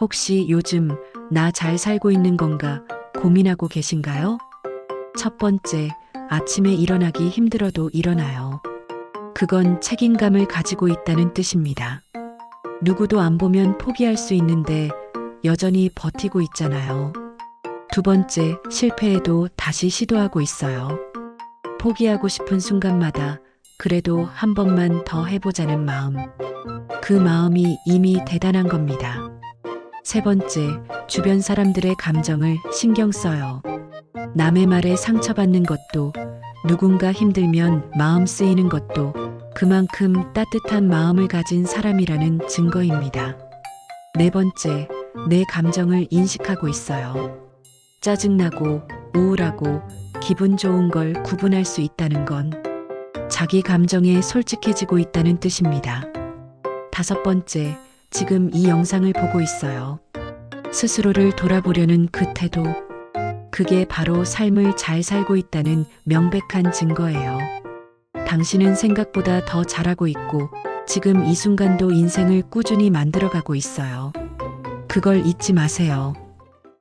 혹시 요즘 나 잘 살고 있는 건가 고민하고 계신가요? 첫 번째, 아침에 일어나기 힘들어도 일어나요. 그건 책임감을 가지고 있다는 뜻입니다. 누구도 안 보면 포기할 수 있는데 여전히 버티고 있잖아요. 두 번째, 실패해도 다시 시도하고 있어요. 포기하고 싶은 순간마다 그래도 한 번만 더 해보자는 마음. 그 마음이 이미 대단한 겁니다. 세 번째, 주변 사람들의 감정을 신경 써요. 남의 말에 상처받는 것도, 누군가 힘들면 마음 쓰이는 것도 그만큼 따뜻한 마음을 가진 사람이라는 증거입니다. 네 번째, 내 감정을 인식하고 있어요. 짜증나고 우울하고 기분 좋은 걸 구분할 수 있다는 건 자기 감정에 솔직해지고 있다는 뜻입니다. 다섯 번째, 지금 이 영상을 보고 있어요. 스스로를 돌아보려는 그 태도. 그게 바로 삶을 잘 살고 있다는 명백한 증거예요. 당신은 생각보다 더 잘하고 있고 지금 이 순간도 인생을 꾸준히 만들어가고 있어요. 그걸 잊지 마세요.